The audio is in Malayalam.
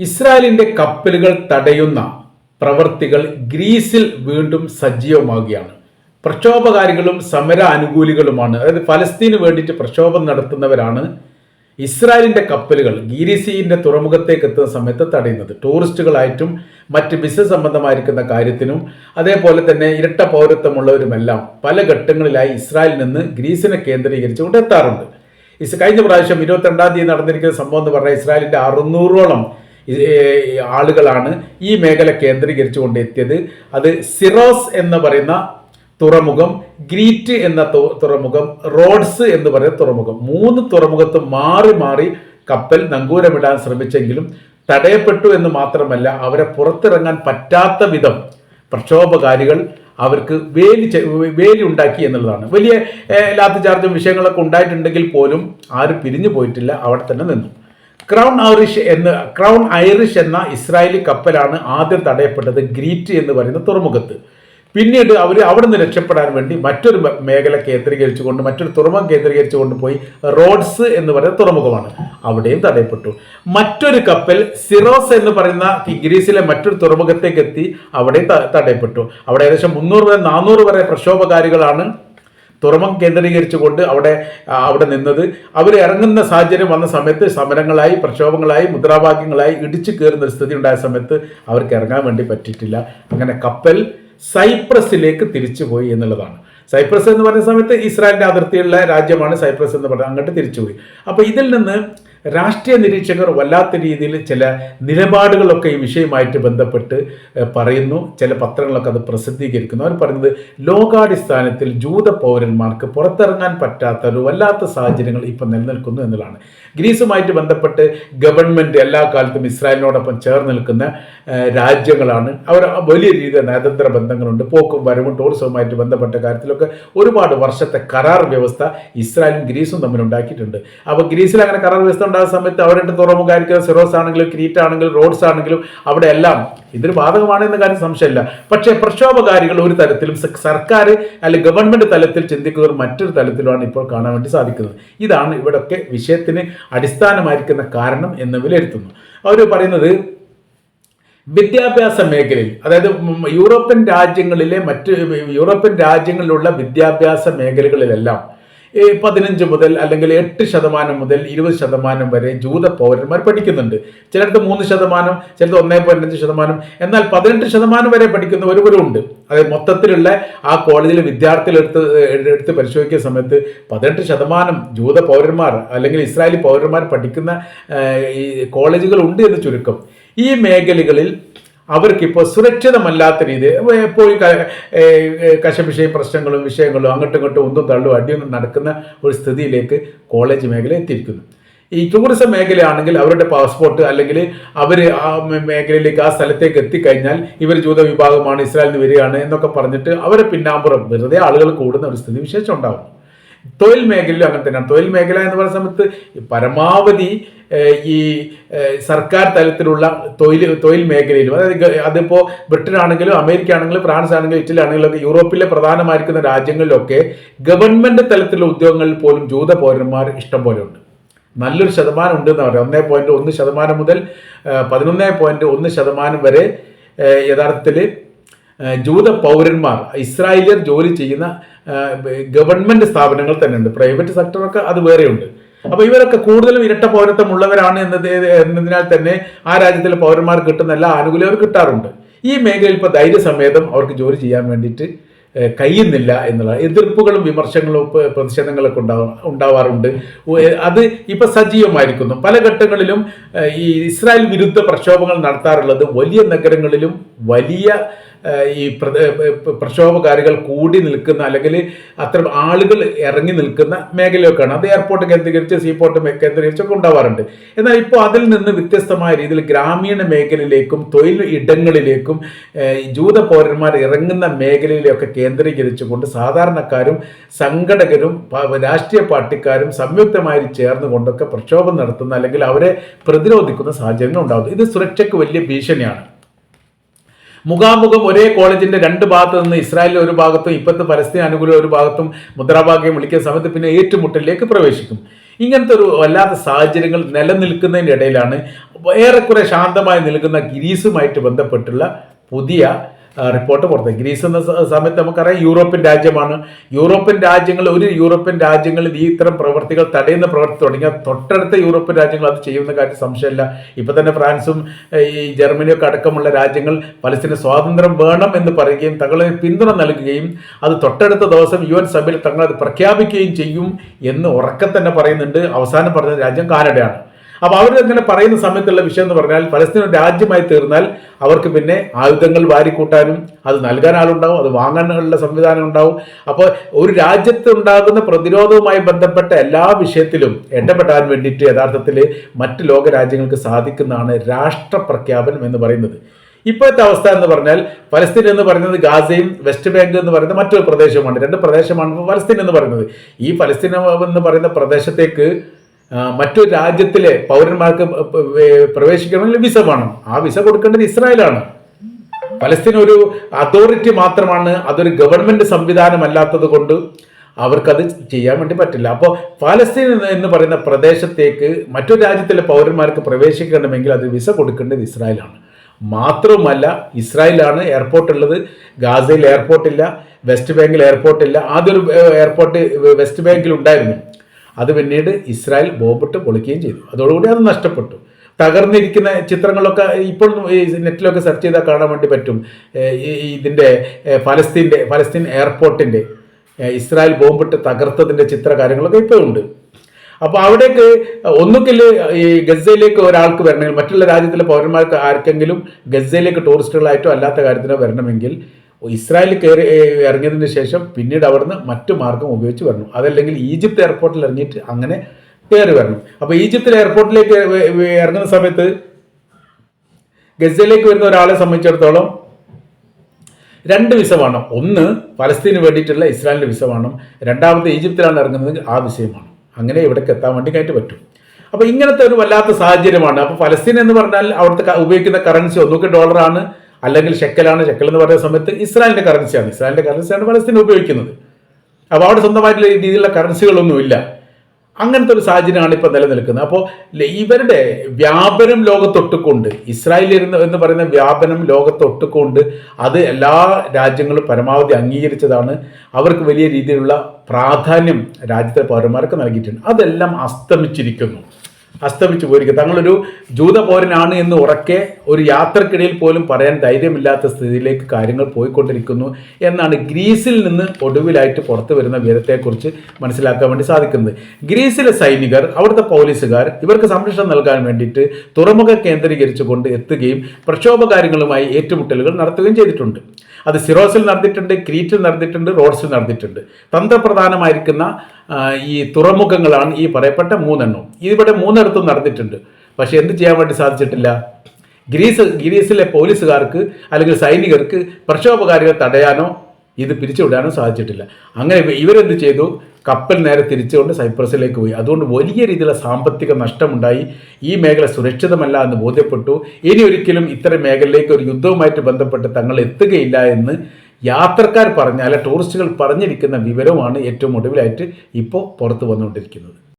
ഇസ്രായേലിന്റെ കപ്പലുകൾ തടയുന്ന പ്രവർത്തികൾ ഗ്രീസിൽ വീണ്ടും സജീവമാവുകയാണ് പ്രക്ഷോഭകാരികളും സമര അനുകൂലികളുമാണ് അതായത് ഫലസ്തീന് വേണ്ടിയിട്ട് പ്രക്ഷോഭം നടത്തുന്നവരാണ് ഇസ്രായേലിന്റെ കപ്പലുകൾ ഗീരിസിന്റെ തുറമുഖത്തേക്ക് എത്തുന്ന സമയത്ത് തടയുന്നത്. ടൂറിസ്റ്റുകളായിട്ടും മറ്റ് ബിസിനസ് സംബന്ധമായിരിക്കുന്ന കാര്യത്തിനും അതേപോലെ തന്നെ ഇരട്ട പൗരത്വമുള്ളവരുമെല്ലാം പല ഘട്ടങ്ങളിലായി ഇസ്രായേലിൽ നിന്ന് ഗ്രീസിനെ കേന്ദ്രീകരിച്ചുകൊണ്ട് എത്താറുണ്ട്. കഴിഞ്ഞ പ്രാവശ്യം ഇരുപത്തിരണ്ടാം തീയതി നടന്നിരിക്കുന്ന സംഭവം എന്ന് പറഞ്ഞാൽ ഇസ്രായേലിന്റെ അറുന്നൂറോളം ആളുകളാണ് ഈ മേഖല കേന്ദ്രീകരിച്ചുകൊണ്ട് എത്തിയത് അത് സിറോസ് എന്ന് പറയുന്ന തുറമുഖം ഗ്രീറ്റ് എന്ന തുറമുഖം റോഡ്സ് എന്ന് പറയുന്ന തുറമുഖം. മൂന്ന് തുറമുഖത്ത് മാറി മാറി കപ്പൽ നങ്കൂരമിടാൻ ശ്രമിച്ചെങ്കിലും തടയപ്പെട്ടു എന്ന് മാത്രമല്ല അവരെ പുറത്തിറങ്ങാൻ പറ്റാത്ത വിധം പ്രക്ഷോഭകാരികൾ അവർക്ക് വേലി വേലി ഉണ്ടാക്കി എന്നുള്ളതാണ്. വലിയ ലാത്തി ചാർജും വിഷയങ്ങളൊക്കെ ഉണ്ടായിട്ടുണ്ടെങ്കിൽ പോലും ആരും പിരിഞ്ഞു പോയിട്ടില്ല അവിടെ തന്നെ നിന്നു. ക്രൗൺ ഐറിഷ് എന്ന് ക്രൗൺ ഐറിഷ് എന്ന ഇസ്രായേലി കപ്പലാണ് ആദ്യം തടയപ്പെട്ടത് ഗ്രീറ്റ് എന്ന് പറയുന്ന തുറമുഖത്ത്. പിന്നീട് അവർ അവിടെ നിന്ന് രക്ഷപ്പെടാൻ വേണ്ടി മറ്റൊരു മേഖല കേന്ദ്രീകരിച്ചുകൊണ്ട് മറ്റൊരു തുറമുഖം കേന്ദ്രീകരിച്ചുകൊണ്ട് പോയി റോഡ്സ് എന്ന് പറയുന്ന തുറമുഖമാണ് അവിടെയും തടയപ്പെട്ടു. മറ്റൊരു കപ്പൽ സിറോസ് എന്ന് പറയുന്ന ഗ്രീസിലെ മറ്റൊരു തുറമുഖത്തേക്ക് എത്തി അവിടെ തടയപ്പെട്ടു. അവിടെ ഏകദേശം മുന്നൂറ് വരെ നാനൂറ് വരെ പ്രക്ഷോഭകാരികളാണ് തുറമുഖം കേന്ദ്രീകരിച്ചുകൊണ്ട് അവിടെ അവിടെ നിന്നത്. അവർ ഇറങ്ങുന്ന സാഹചര്യം വന്ന സമയത്ത് സമരങ്ങളായി പ്രക്ഷോഭങ്ങളായി മുദ്രാവാക്യങ്ങളായി ഇടിച്ചു കയറുന്ന ഒരു സ്ഥിതി ഉണ്ടായ സമയത്ത് അവർക്ക് ഇറങ്ങാൻ വേണ്ടി പറ്റിയിട്ടില്ല. അങ്ങനെ കപ്പൽ സൈപ്രസിലേക്ക് തിരിച്ചുപോയി എന്നുള്ളതാണ്. സൈപ്രസ് എന്ന് പറയുന്ന സമയത്ത് ഇസ്രായേലിന്റെ അതിർത്തിയുള്ള രാജ്യമാണ് സൈപ്രസ് എന്ന് പറയുന്നത് അങ്ങോട്ട് തിരിച്ചുപോയി അപ്പോൾ ഇതിൽ നിന്ന് രാഷ്ട്രീയ നിരീക്ഷകർ വല്ലാത്ത രീതിയിൽ ചില നിലപാടുകളൊക്കെ ഈ വിഷയമായിട്ട് ബന്ധപ്പെട്ട് പറയുന്നു. ചില പത്രങ്ങളൊക്കെ അത് പ്രസിദ്ധീകരിക്കുന്നു. അവർ പറയുന്നത് ലോകാടിസ്ഥാനത്തിൽ ജൂത പൗരന്മാർക്ക് പുറത്തിറങ്ങാൻ പറ്റാത്ത ഒരു വല്ലാത്ത സാഹചര്യങ്ങൾ ഇപ്പം നിലനിൽക്കുന്നു എന്നുള്ളതാണ്. ഗ്രീസുമായിട്ട് ബന്ധപ്പെട്ട് ഗവൺമെന്റ് എല്ലാ കാലത്തും ഇസ്രായേലിനോടൊപ്പം ചേർന്ന് നിൽക്കുന്ന രാജ്യങ്ങളാണ്. അവർ വലിയ രീതിയിൽ നയതന്ത്ര ബന്ധങ്ങളുണ്ട്. പോക്കും വരവും ടൂറിസവുമായിട്ട് ബന്ധപ്പെട്ട കാര്യത്തിലൊക്കെ ഒരുപാട് വർഷത്തെ കരാർ വ്യവസ്ഥ ഇസ്രായേലും ഗ്രീസും തമ്മിൽ ഉണ്ടാക്കിയിട്ടുണ്ട്. അപ്പോൾ ഗ്രീസിൽ അങ്ങനെ കരാർ വ്യവസ്ഥ ഉണ്ടാകുന്ന സമയത്ത് അവരുടെ തുറമുഖമായിരിക്കും സിറോസ് ആണെങ്കിലും ക്രീറ്റ് ആണെങ്കിലും റോഡ്സ് ആണെങ്കിലും അവിടെ എല്ലാം. ഇതൊരു ബാധകമാണ് എന്ന കാര്യം സംശയമില്ല. പക്ഷേ പ്രക്ഷോഭകാരികൾ ഒരു തരത്തിലും സർക്കാർ അല്ലെങ്കിൽ ഗവൺമെന്റ് തലത്തിൽ ചിന്തിക്കുന്നവർ മറ്റൊരു തലത്തിലുമാണ് ഇപ്പോൾ കാണാൻ വേണ്ടി സാധിക്കുന്നത്. ഇതാണ് ഇവിടെയൊക്കെ വിഷയത്തിന് അടിസ്ഥാനമായിരിക്കുന്ന കാരണം എന്ന് വിലയിരുത്തുന്നു. അവർ പറയുന്നത് വിദ്യാഭ്യാസ മേഖലയിൽ അതായത് യൂറോപ്യൻ രാജ്യങ്ങളിലെ മറ്റ് യൂറോപ്യൻ രാജ്യങ്ങളിലുള്ള വിദ്യാഭ്യാസ മേഖലകളിലെല്ലാം പതിനഞ്ച് മുതൽ അല്ലെങ്കിൽ എട്ട് ശതമാനം മുതൽ ഇരുപത് ശതമാനം വരെ ജൂത പൗരന്മാർ പഠിക്കുന്നുണ്ട്. ചിലടത്ത് മൂന്ന് ശതമാനം ചിലത് ഒന്നേ പോയിന്റ് അഞ്ച് ശതമാനം. എന്നാൽ പതിനെട്ട് ശതമാനം വരെ പഠിക്കുന്നവരും ഉണ്ട്. അതായത് മൊത്തത്തിലുള്ള ആ കോളേജിലെ വിദ്യാർത്ഥികൾ എടുത്ത് എടുത്ത് പരിശോധിക്കുന്ന സമയത്ത് പതിനെട്ട് ശതമാനം ജൂത പൗരന്മാർ അല്ലെങ്കിൽ ഇസ്രായേലി പൗരന്മാർ പഠിക്കുന്ന ഈ കോളേജുകൾ ഉണ്ട് എന്ന് ചുരുക്കം. ഈ മേഖലകളിൽ അവർക്കിപ്പോൾ സുരക്ഷിതമല്ലാത്ത രീതിയിൽ എപ്പോഴും കശപിശയും പ്രശ്നങ്ങളും വിഷയങ്ങളും അങ്ങോട്ടും ഇങ്ങോട്ടും ഒന്നും തള്ളും അടിയൊന്നും നടക്കുന്ന ഒരു സ്ഥിതിയിലേക്ക് കോളേജ് മേഖല എത്തിയിരിക്കുന്നു. ഈ ടൂറിസം മേഖലയാണെങ്കിൽ അവരുടെ പാസ്പോർട്ട് അല്ലെങ്കിൽ അവർ ആ മേഖലയിലേക്ക് ആ സ്ഥലത്തേക്ക് എത്തിക്കഴിഞ്ഞാൽ ഇവർ ജൂത വിഭാഗമാണ് ഇസ്രായേലിൽ വരികയാണ് എന്നൊക്കെ പറഞ്ഞിട്ട് അവരെ പിന്നാമ്പുറം വെറുതെ ആളുകൾ കൂടുന്ന ഒരു സ്ഥിതി വിശേഷം ഉണ്ടാകും തൊഴിൽ മേഖലയിലും അങ്ങനെ തന്നെയാണ്. തൊഴിൽ മേഖല എന്ന് പറയുന്ന സമയത്ത് പരമാവധി ഈ സർക്കാർ തലത്തിലുള്ള തൊഴിൽ തൊഴിൽ മേഖലയിലും അതായത് അതിപ്പോൾ അതിപ്പോ ബ്രിട്ടൻ ആണെങ്കിലും അമേരിക്ക ആണെങ്കിലും ഫ്രാൻസ് ആണെങ്കിലും ഇറ്റലി ആണെങ്കിലും ഒക്കെ യൂറോപ്പിലെ പ്രധാനമായിരിക്കുന്ന രാജ്യങ്ങളിലൊക്കെ ഗവൺമെന്റ് തലത്തിലുള്ള ഉദ്യോഗങ്ങളിൽ പോലും ജൂത പൗരന്മാർ ഇഷ്ടം പോലെ ഉണ്ട്. നല്ലൊരു ശതമാനം ഉണ്ട് എന്ന് പറയാം ഒന്നേ പോയിന്റ് ഒന്ന് ശതമാനം മുതൽ പതിനൊന്നേ പോയിന്റ് ഒന്ന് ശതമാനം വരെ യഥാർത്ഥത്തിൽ ജൂത പൗരന്മാർ ഇസ്രായേലിയർ ജോലി ചെയ്യുന്ന ഗവൺമെന്റ് സ്ഥാപനങ്ങൾ തന്നെ ഉണ്ട് പ്രൈവറ്റ് സെക്ടറൊക്കെ അത് വേറെയുണ്ട്. അപ്പൊ ഇവരൊക്കെ കൂടുതലും ഇരട്ട പൗരത്വം ഉള്ളവരാണ് എന്നത് എന്നതിനാൽ തന്നെ ആ രാജ്യത്തിലെ പൗരന്മാർ കിട്ടുന്ന എല്ലാ ആനുകൂല്യം അവർ കിട്ടാറുണ്ട്. ഈ മേഖലയിൽ ഇപ്പോൾ ധൈര്യസമേതം അവർക്ക് ജോലി ചെയ്യാൻ വേണ്ടിയിട്ട് കഴിയുന്നില്ല എന്നുള്ള എതിർപ്പുകളും വിമർശനങ്ങളും പ്രതിഷേധങ്ങളൊക്കെ ഉണ്ടാവും ഉണ്ടാവാറുണ്ട്. അത് ഇപ്പൊ സജീവമായിരിക്കുന്നു. പല ഘട്ടങ്ങളിലും ഈ ഇസ്രായേൽ വിരുദ്ധ പ്രക്ഷോഭങ്ങൾ നടത്താറുള്ളത് വലിയ നഗരങ്ങളിലും വലിയ ഈ പ്ര- പ്രക്ഷോഭകാരികൾ കൂടി നിൽക്കുന്ന അല്ലെങ്കിൽ അത്തരം ആളുകൾ ഇറങ്ങി നിൽക്കുന്ന മേഖലയൊക്കെയാണ്. അത് എയർപോർട്ട് കേന്ദ്രീകരിച്ച് സീപോർട്ട് കേന്ദ്രീകരിച്ചൊക്കെ ഉണ്ടാവാറുണ്ട്. എന്നാൽ ഇപ്പോൾ അതിൽ നിന്ന് വ്യത്യസ്തമായ രീതിയിൽ ഗ്രാമീണ മേഖലയിലേക്കും തൊഴിൽ ഇടങ്ങളിലേക്കും ജൂത പൗരന്മാർ ഇറങ്ങുന്ന മേഖലയിലൊക്കെ കേന്ദ്രീകരിച്ചുകൊണ്ട് സാധാരണക്കാരും സംഘടകരും രാഷ്ട്രീയ പാർട്ടിക്കാരും സംയുക്തമായി ചേർന്നുകൊണ്ടൊക്കെ പ്രക്ഷോഭം നടത്തുന്ന അല്ലെങ്കിൽ അവരെ പ്രതിരോധിക്കുന്ന സാഹചര്യങ്ങൾ ഉണ്ടാകുന്നു ഇത് സുരക്ഷയ്ക്ക് വലിയ ഭീഷണിയാണ്. മുഖാമുഖം ഒരേ കോളേജിന്റെ രണ്ട് ഭാഗത്ത് നിന്ന് ഇസ്രായേലിലെ ഒരു ഭാഗത്തും ഇപ്പോഴത്തെ പലസ്തീൻ അനുകൂല ഒരു ഭാഗത്തും മുദ്രാവാക്യം വിളിക്കുന്ന സമയത്ത് പിന്നെ ഏറ്റുമുട്ടലിലേക്ക് പ്രവേശിക്കും. ഇങ്ങനത്തെ ഒരു വല്ലാത്ത സാഹചര്യങ്ങൾ നിലനിൽക്കുന്നതിന്റെ ഇടയിലാണ് ഏറെക്കുറെ ശാന്തമായി നിൽക്കുന്ന ഗിരീസുമായിട്ട് ബന്ധപ്പെട്ടുള്ള പുതിയ റിപ്പോർട്ട് പുറത്ത് ഗ്രീസ് എന്ന സമയത്ത് നമുക്കറിയാം യൂറോപ്യൻ രാജ്യമാണ്. യൂറോപ്യൻ രാജ്യങ്ങൾ ഒരു യൂറോപ്യൻ രാജ്യങ്ങളിൽ ഈ ഇത്തരം പ്രവർത്തികൾ തടയുന്ന പ്രവൃത്തി തുടങ്ങിയാൽ തൊട്ടടുത്ത യൂറോപ്യൻ രാജ്യങ്ങൾ അത് ചെയ്യുന്ന കാര്യം സംശയമില്ല. ഇപ്പം തന്നെ ഫ്രാൻസും ഈ ജർമ്മനിയൊക്കെ അടക്കമുള്ള രാജ്യങ്ങൾ പലസ്തീന് സ്വാതന്ത്ര്യം വേണം എന്ന് പറയുകയും തങ്ങളെ പിന്തുണ നൽകുകയും അത് തൊട്ടടുത്ത ദിവസം യു എൻ സഭയിൽ തങ്ങളത് പ്രഖ്യാപിക്കുകയും ചെയ്യും എന്ന് ഉറക്കെ തന്നെ പറയുന്നുണ്ട്. അവസാനം പറഞ്ഞ രാജ്യം കാനഡയാണ്. അപ്പൊ അവർ അങ്ങനെ പറയുന്ന സമയത്തുള്ള വിഷയം എന്ന് പറഞ്ഞാൽ പലസ്തീൻ രാജ്യമായി തീർന്നാൽ അവർക്ക് പിന്നെ ആയുധങ്ങൾ വാരിക്കൂട്ടാനും അത് നൽകാൻ ആളുണ്ടാവും അത് വാങ്ങാനുള്ള സംവിധാനം ഉണ്ടാവും. അപ്പോൾ ഒരു രാജ്യത്ത് ഉണ്ടാകുന്ന പ്രതിരോധവുമായി ബന്ധപ്പെട്ട എല്ലാ വിഷയത്തിലും ഇടപെടാൻ വേണ്ടിയിട്ട് യഥാർത്ഥത്തിൽ മറ്റ് ലോക രാജ്യങ്ങൾക്ക് സാധിക്കുന്നതാണ് രാഷ്ട്രപ്രഖ്യാപനം എന്ന് പറയുന്നത്. ഇപ്പോഴത്തെ അവസ്ഥ എന്ന് പറഞ്ഞാൽ പലസ്തീൻ എന്ന് പറയുന്നത് ഗാസയും വെസ്റ്റ് ബാങ്ക് എന്ന് പറയുന്ന മറ്റൊരു പ്രദേശമാണ് രണ്ട് പ്രദേശമാണ് ഫലസ്തീൻ എന്ന് പറയുന്നത്. ഈ പലസ്തീൻ എന്ന് പറയുന്ന പ്രദേശത്തേക്ക് ആ, മറ്റു രാജ്യത്തിലെ പൗരന്മാർക്ക് പ്രവേശിക്കണമെങ്കിൽ വിസ വേണം. ആ വിസ കൊടുക്കേണ്ടത് ഇസ്രായേലാണ്. പലസ്തീൻ ഒരു അതോറിറ്റി മാത്രമാണ് അതൊരു ഗവൺമെന്റ് സംവിധാനമല്ലാത്തത് കൊണ്ട് അവർക്കത് ചെയ്യാൻ വേണ്ടി പറ്റില്ല. അപ്പോൾ പാലസ്തീൻ എന്ന് പറയുന്ന പ്രദേശത്തേക്ക് മറ്റു രാജ്യത്തിലെ പൗരന്മാർക്ക് പ്രവേശിക്കണമെങ്കിൽ അത് വിസ കൊടുക്കേണ്ടത് ഇസ്രായേലാണ്. മാത്രവുമല്ല ഇസ്രായേലാണ് എയർപോർട്ട് ഉള്ളത്. ഗാസയിൽ എയർപോർട്ടില്ല വെസ്റ്റ് ബാങ്കിൽ എയർപോർട്ടില്ല ആദ്യൊരു എയർപോർട്ട് വെസ്റ്റ് ബാങ്കിൽ ഉണ്ടായിരുന്നു. അത് പിന്നീട് ഇസ്രായേൽ ബോംബിട്ട് പൊളിക്കുകയും ചെയ്തു. അതോടുകൂടി അത് നഷ്ടപ്പെട്ടു. തകർന്നിരിക്കുന്ന ചിത്രങ്ങളൊക്കെ ഇപ്പോൾ നെറ്റിലൊക്കെ സെർച്ച് ചെയ്താൽ കാണാൻ വേണ്ടി പറ്റും. ഇതിന്റെ ഫലസ്തീന്റെ ഫലസ്തീൻ എയർപോർട്ടിന്റെ ഇസ്രായേൽ ബോംബിട്ട് തകർത്തതിന്റെ ചിത്ര കാര്യങ്ങളൊക്കെ ഇപ്പോൾ ഉണ്ട്. അപ്പോൾ അവിടേക്ക് ഒന്നുകിൽ ഈ ഗസയിലേക്ക് ഒരാൾക്ക് വരണമെങ്കിൽ മറ്റുള്ള രാജ്യത്തിലെ പൗരന്മാർക്ക് ആർക്കെങ്കിലും ഗസയിലേക്ക് ടൂറിസ്റ്റുകളായിട്ടോ അല്ലാത്ത കാര്യത്തിനോ വരണമെങ്കിൽ ഇസ്രായേലിൽ കയറി ഇറങ്ങിയതിന് ശേഷം പിന്നീട് അവിടുന്ന് മറ്റു മാർഗം ഉപയോഗിച്ച് വരണം. അതല്ലെങ്കിൽ ഈജിപ്ത് എയർപോർട്ടിൽ ഇറങ്ങിയിട്ട് അങ്ങനെ കയറി വരണം. അപ്പോൾ ഈജിപ്തിലെ എയർപോർട്ടിലേക്ക് ഇറങ്ങുന്ന സമയത്ത് ഗസയിലേക്ക് വരുന്ന ഒരാളെ സംബന്ധിച്ചിടത്തോളം രണ്ട് വിസ വേണം. ഒന്ന് ഫലസ്തീന് വേണ്ടിയിട്ടുള്ള ഇസ്രായേലിന്റെ വിസ വേണം. രണ്ടാമത് ഈജിപ്തിലാണ് ഇറങ്ങുന്നത് ആ വിസയും വേണം അങ്ങനെ ഇവിടേക്ക് എത്താൻ വേണ്ടി കയറ്റി പറ്റും. അപ്പോൾ ഇങ്ങനത്തെ ഒരു വല്ലാത്ത സാഹചര്യമാണ്. അപ്പോൾ പലസ്തീൻ എന്ന് പറഞ്ഞാൽ അവിടുത്തെ ഉപയോഗിക്കുന്ന കറൻസി ഒന്നൊക്കെ ഡോളറാണ് അല്ലെങ്കിൽ ഷെക്കലാണ്. ഷെക്കൽ എന്ന് പറയുന്ന സമയത്ത് ഇസ്രായേലിന്റെ കറൻസിയാണ് ഇസ്രായേലിന്റെ കറൻസിയാണ് പലസ്തീൻ ഉപയോഗിക്കുന്നത്. അപ്പോൾ അവിടെ സ്വന്തമായിട്ടുള്ള രീതിയിലുള്ള കറൻസികളൊന്നുമില്ല അങ്ങനത്തെ ഒരു സാഹചര്യമാണ് ഇപ്പോൾ നിലനിൽക്കുന്നത്. അപ്പോൾ ഇവരുടെ വ്യാപനം ലോകത്തൊട്ടുകൊണ്ട് ഇരുന്ന് എന്ന് പറയുന്ന വ്യാപനം ലോകത്തൊട്ടുകൊണ്ട് അത് എല്ലാ രാജ്യങ്ങളും പരമാവധി അംഗീകരിച്ചതാണ്. അവർക്ക് വലിയ രീതിയിലുള്ള പ്രാധാന്യം രാജ്യത്തെ പൗരന്മാർക്ക് നൽകിയിട്ടുണ്ട്. അതെല്ലാം അസ്തമിച്ചിരിക്കുന്നു. അസ്തമിച്ചു പോയിരിക്കും തങ്ങളൊരു ജൂത പൗരനാണ് എന്ന് ഉറക്കെ ഒരു യാത്രക്കിടയിൽ പോലും പറയാൻ ധൈര്യമില്ലാത്ത സ്ഥിതിയിലേക്ക് കാര്യങ്ങൾ പോയിക്കൊണ്ടിരിക്കുന്നു എന്നാണ് ഗ്രീസിൽ നിന്ന് ഒടുവിലായിട്ട് പുറത്തു വരുന്ന വിവരത്തെക്കുറിച്ച് മനസ്സിലാക്കാൻ വേണ്ടി സാധിക്കുന്നത്. ഗ്രീസിലെ സൈനികർ അവിടുത്തെ പോലീസുകാർ ഇവർക്ക് സംരക്ഷണം നൽകാൻ വേണ്ടിയിട്ട് തുറമുഖ കേന്ദ്രീകരിച്ചുകൊണ്ട് എത്തുകയും പ്രക്ഷോഭകാര്യങ്ങളുമായി ഏറ്റുമുട്ടലുകൾ നടത്തുകയും ചെയ്തിട്ടുണ്ട്. അത് സിറോസിൽ നടന്നിട്ടുണ്ട് ക്രീറ്റിൽ നടന്നിട്ടുണ്ട് റോഡ്സിൽ നടന്നിട്ടുണ്ട്. തന്ത്രപ്രധാനമായിരിക്കുന്ന ഈ തുറമുഖങ്ങളാണ് ഈ പറയപ്പെട്ട മൂന്നെണ്ണം. ഇവിടെ മൂന്നിടത്തും നടന്നിട്ടുണ്ട്. പക്ഷെ എന്ത് ചെയ്യാൻ വേണ്ടി സാധിച്ചിട്ടില്ല? ഗ്രീസ് ഗ്രീസിലെ പോലീസുകാർക്ക് അല്ലെങ്കിൽ സൈനികർക്ക് പ്രക്ഷോഭകാരികളെ തടയാനോ ഇത് പിരിച്ചുവിടാനോ സാധിച്ചിട്ടില്ല. അങ്ങനെ ഇവ- ഇവരെന്ത് ചെയ്തു? കപ്പൽ നേരെ തിരിച്ചുകൊണ്ട് സൈപ്രസിലേക്ക് പോയി. അതുകൊണ്ട് വലിയ രീതിയിലുള്ള സാമ്പത്തിക നഷ്ടമുണ്ടായി. ഈ മേഖല സുരക്ഷിതമല്ല എന്ന് ബോധ്യപ്പെട്ടു. ഇനി ഒരിക്കലും ഇത്തരം മേഖലയിലേക്ക് ഒരു യുദ്ധവുമായിട്ട് ബന്ധപ്പെട്ട് തങ്ങൾ എത്തുകയില്ല എന്ന് യാത്രക്കാർ പറഞ്ഞ അല്ല ടൂറിസ്റ്റുകൾ പറഞ്ഞിരിക്കുന്ന വിവരമാണ് ഏറ്റവും ഒടുവിലായിട്ട് ഇപ്പോൾ പുറത്തു വന്നുകൊണ്ടിരിക്കുന്നത്.